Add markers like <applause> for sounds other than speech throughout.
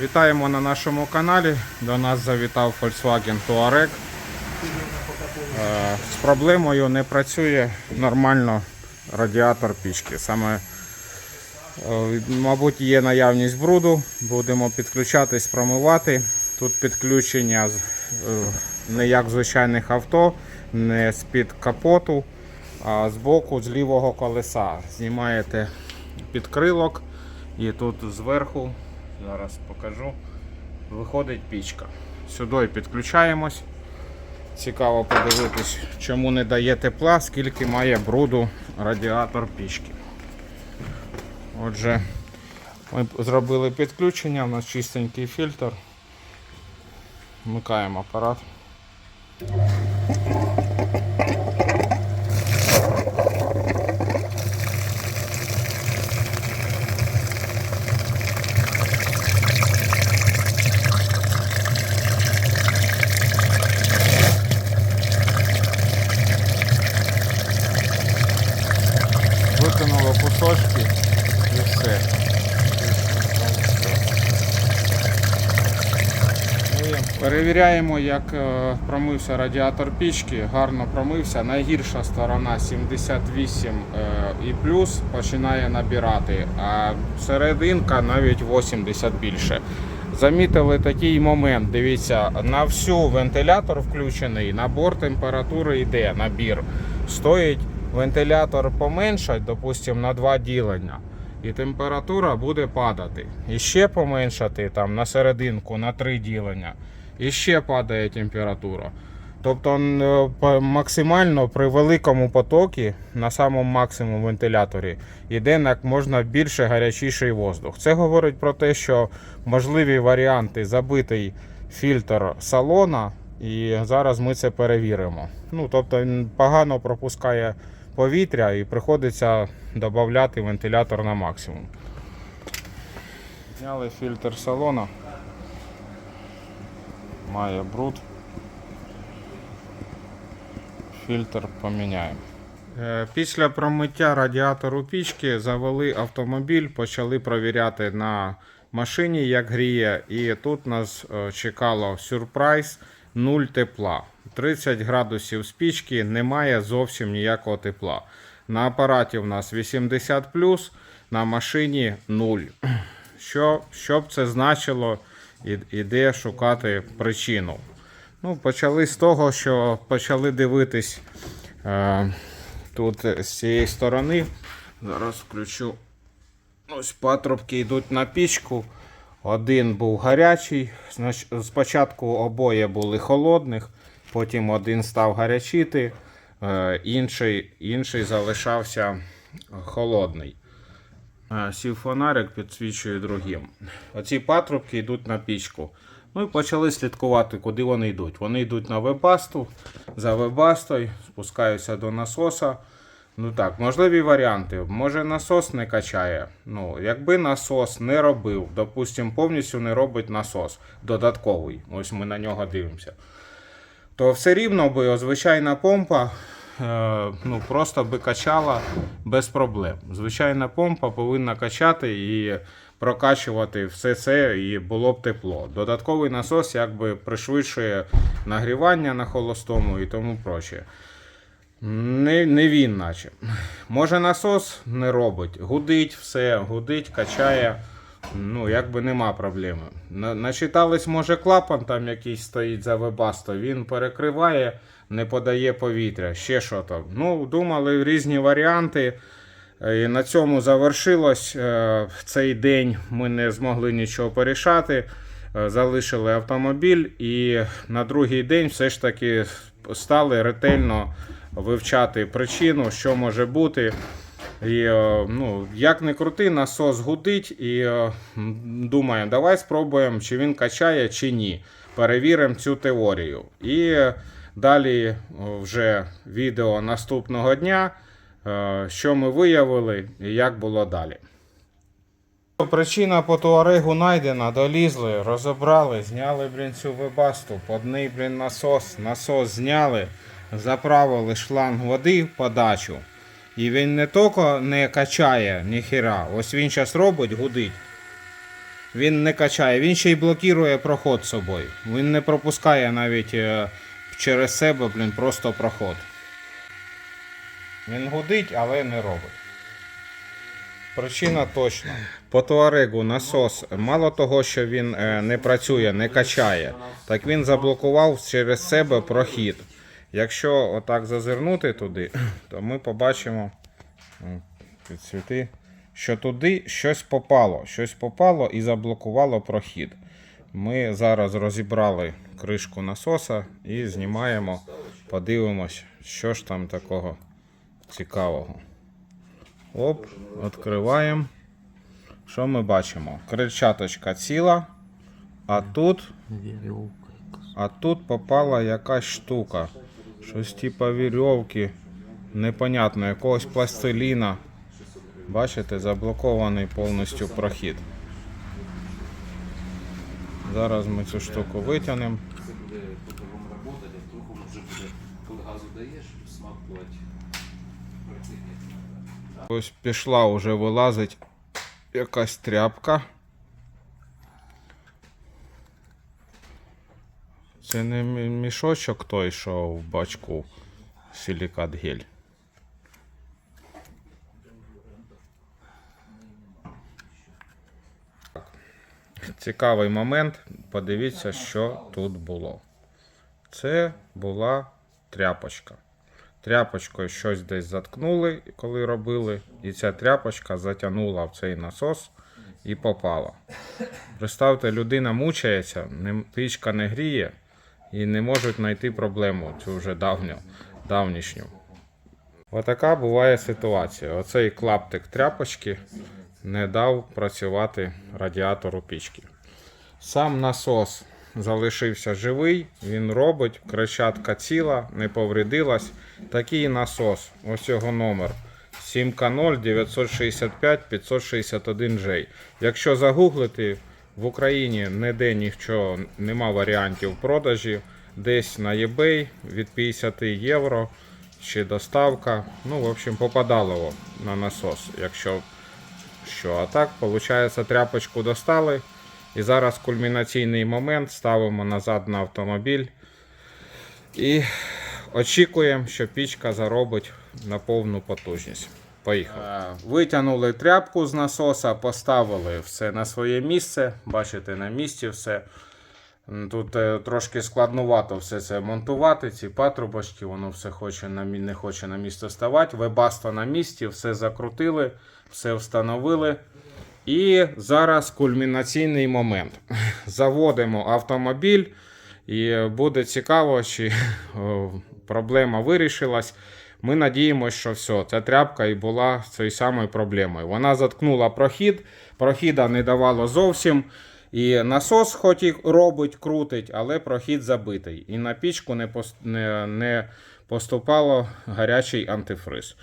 Вітаємо на нашому каналі. До нас завітав Volkswagen Touareg. Е, З проблемою не працює нормально радіатор пічки. Саме, е, мабуть, є наявність бруду. Будемо підключатись, промивати. Тут підключення е, не як звичайних авто, не з-під капоту, а з боку, з лівого колеса. Знімаєте підкрилок і тут зверху, зараз покажу, виходить пічка. Сюди підключаємось. Цікаво подивитись, чому не дає тепла, скільки має бруду радіатор пічки. Отже, ми зробили підключення, у нас чистенький фільтр. Вмикаємо апарат. Викинули кусочки і все. Перевіряємо, як е, промився радіатор пічки. Гарно промився. Найгірша сторона 78 е, і плюс починає набирати, а серединка навіть 80 більше. Замітили такий момент. Дивіться, на всю вентилятор включений, набор температури йде, набір. Стоїть вентилятор поменшать, допустимо, на два ділення. І температура буде падати. І ще поменшати там на серединку на три ділення. І ще падає температура. Тобто е, максимально при великому потокі на самому максимум вентиляторі йде як можна більше гарячіший воздух. Це говорить про те, що можливі варіанти забитий фільтр салона, і зараз ми це перевіримо. Ну, тобто він погано пропускає повітря і приходиться додати вентилятор на максимум. Зняли фільтр салона. Має бруд. Фільтр поміняємо. Е, Після промиття радіатору пічки завели автомобіль, почали провіряти на машині, як гріє. І тут нас е, чекало сюрприз 0 тепла. 30 градусів з пічки, немає зовсім ніякого тепла. На апараті в нас 80 на машині 0. Що, що б це значило, і- іде шукати причину. Ну, почали з того, що почали дивитись е, тут з цієї сторони. Зараз включу. Ось патрубки йдуть на пічку. Один був гарячий. Спочатку обоє були холодних, потім один став гарячити, е, інший, інший залишався холодний. Е, Сів фонарик підсвічує другим. Оці патрубки йдуть на пічку. Ну і почали слідкувати, куди вони йдуть. Вони йдуть на вебасту, за вебастою, спускаються до насоса. Ну так, можливі варіанти. Може насос не качає. Ну, якби насос не робив, допустимо, повністю не робить насос додатковий. Ось ми на нього дивимося. То все рівно би звичайна помпа е, ну, просто би качала без проблем. Звичайна помпа повинна качати і прокачувати все це, і було б тепло. Додатковий насос якби пришвидшує нагрівання на холостому і тому проче. Не, не він, наче. Може насос не робить, гудить все, гудить, качає. Ну, якби нема проблеми. Начитались, може, клапан там якийсь стоїть за вебасто, він перекриває, не подає повітря, ще що там. Ну, думали різні варіанти. Е, І на цьому завершилось. Е, В цей день ми не змогли нічого порішати. Е, Залишили автомобіль і на другий день все ж таки стали ретельно вивчати причину, що може бути. І, е, ну, як не крути, насос гудить і е, думаємо, давай спробуємо, чи він качає, чи ні. Перевіримо цю теорію. І е, далі вже відео наступного дня, е, що ми виявили і як було далі. Причина по туарегу знайдена, долізли, розібрали, зняли блін, цю вебасту, под неї, блін, насос, насос зняли, заправили шланг води в подачу. І він не тільки не качає ніхіра, ось він зараз робить, гудить. він не качає, він ще й блокує проход собою. Він не пропускає навіть е, через себе, блін, просто проход. Він гудить, але не робить. Причина точна. По туарегу насос, мало того, що він е, не працює, не качає, так він заблокував через себе прохід. Якщо отак зазирнути туди, <clears throat> то ми побачимо підсвіти, що туди щось попало. Щось попало і заблокувало прохід. Ми зараз розібрали кришку насоса і знімаємо, подивимось, що ж там такого цікавого. Оп, відкриваємо. Що ми бачимо? Крильчаточка ціла, а тут, а тут попала якась штука. Щось типа вірьовки. Непонятно, якогось пластиліна. Бачите, заблокований повністю прохід. Зараз ми цю штуку витягнемо. Ось пішла вже вилазить якась тряпка. Це не мішочок той, що в бачку силікат гель. Цікавий момент. Подивіться, що тут було. Це була тряпочка. Тряпочкою щось десь заткнули, коли робили, і ця тряпочка затягнула в цей насос і попала. Представте, людина мучається, пічка не гріє і не можуть знайти проблему цю вже давню, давнішню. Отака буває ситуація. Оцей клаптик тряпочки не дав працювати радіатору пічки. Сам насос залишився живий, він робить, крещатка ціла, не повредилась. Такий насос, ось його номер 7К0 965 561 j Якщо загуглити, в Україні ніде нічого нема варіантів продажі, десь на eBay від 50 євро чи доставка. Ну, в общем, попадало на насос, якщо що. А так, виходить, тряпочку достали. І зараз кульмінаційний момент ставимо назад на автомобіль. І очікуємо, що пічка заробить на повну потужність. Поїхали. Витягнули тряпку з насоса, поставили все на своє місце. Бачите, на місці все. Тут е, трошки складнувато все це монтувати, ці патрубочки, воно все хоче на, не хоче на місце ставати. Вебасто на місці, все закрутили, все встановили. І зараз кульмінаційний момент. <laughs> Заводимо автомобіль, і буде цікаво, чи <laughs> проблема вирішилась. Ми надіємося, що все, ця тряпка і була цією самою проблемою. Вона заткнула прохід, прохіда не давало зовсім. І насос, хоч і робить, крутить, але прохід забитий. І на пічку не, не, не поступало гарячий антифриз.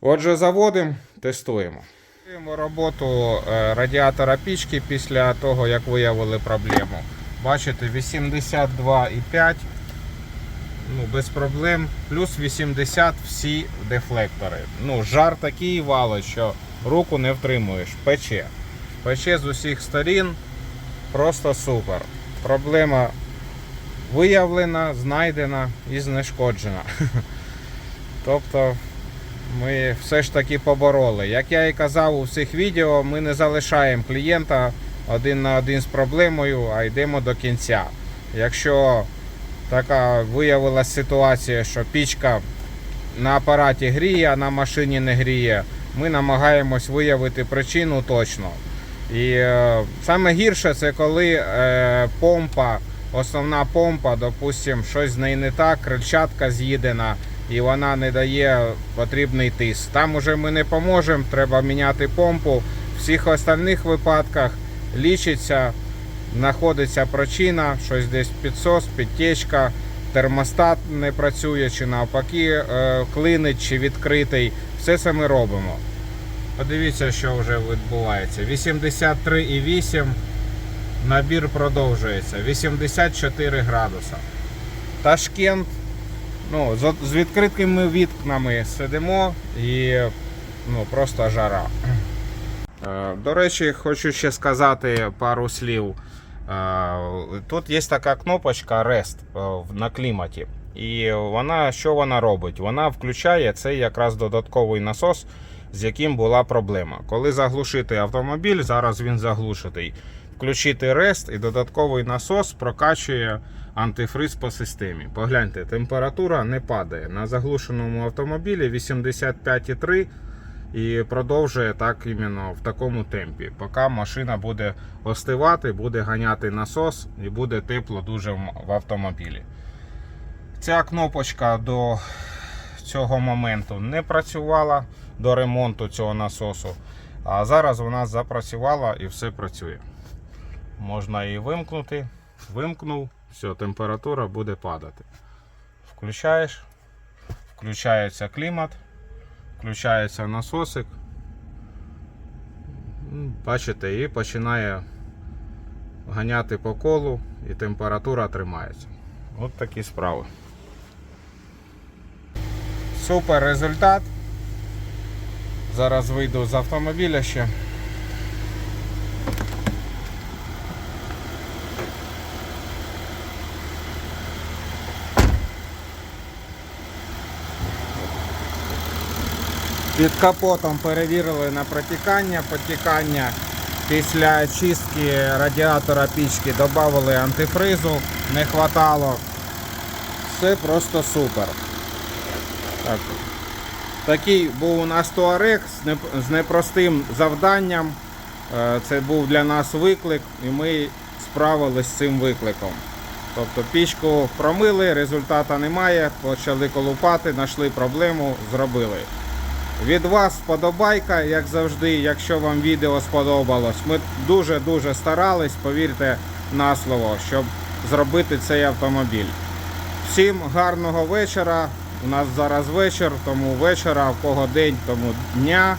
Отже, заводимо, тестуємо. Тестуємо роботу е, радіатора пічки після того, як виявили проблему. Бачите, 82,5. Ну, без проблем. Плюс 80 всі дефлектори. Ну, жар такий валить, що руку не втримуєш. Пече. Пече з усіх сторін. Просто супер. Проблема виявлена, знайдена і знешкоджена. <laughs> Тобто ми все ж таки побороли. Як я і казав у всіх відео, ми не залишаємо клієнта один на один з проблемою, а йдемо до кінця. Якщо така виявилася ситуація, що пічка на апараті гріє, а на машині не гріє, ми намагаємось виявити причину точно. І е, саме гірше це коли е, помпа, основна помпа, допустим, щось з нею не так, крильчатка з'їдена і вона не дає потрібний тиск. Там уже ми не поможемо, треба міняти помпу. В всіх остальних випадках лічиться, знаходиться причина, щось десь підсос, підтечка, термостат не працює, чи навпаки е, клинить, чи відкритий. Все це ми робимо. Подивіться, що вже відбувається. 83,8. Набір продовжується. 84 градуса. Ташкент. Ну, з, з відкритими вікнами сидимо і ну, просто жара. Е, До речі, хочу ще сказати пару слів. Е, Тут є така кнопочка REST е, на кліматі. І вона що вона робить? Вона включає цей якраз додатковий насос, з яким була проблема. Коли заглушити автомобіль, зараз він заглушений. Включити REST і додатковий насос прокачує антифриз по системі. Погляньте, температура не падає. На заглушеному автомобілі 85,3 і продовжує так іменно в такому темпі. Поки машина буде остивати, буде ганяти насос і буде тепло дуже в автомобілі. Ця кнопочка до цього моменту не працювала до ремонту цього насосу. А зараз вона запрацювала і все працює. Можна її вимкнути. Вимкнув, все, температура буде падати. Включаєш, включається клімат, включається насосик. Бачите, і починає ганяти по колу, і температура тримається. От такі справи. Супер результат. Зараз вийду з автомобіля ще. Під капотом перевірили на протікання. Потікання після чистки радіатора пічки додали антифризу, не хватало. Все просто супер. Так. Такий був у нас туарег з непростим завданням. Е, Це був для нас виклик, і ми справилися з цим викликом. Тобто пічку промили, результату немає, почали колупати, знайшли проблему, зробили. Від вас вподобайка, як завжди, якщо вам відео сподобалось. Ми дуже-дуже старались, повірте на слово, щоб зробити цей автомобіль. Всім гарного вечора. У нас зараз вечір, тому вечора, в кого день, тому дня.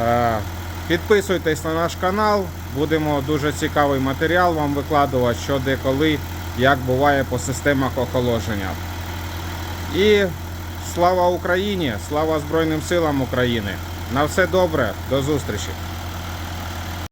Е, Підписуйтесь на наш канал, будемо дуже цікавий матеріал вам викладувати, що де коли, як буває по системах охолодження. І слава Україні! Слава Збройним силам України! На все добре, до зустрічі!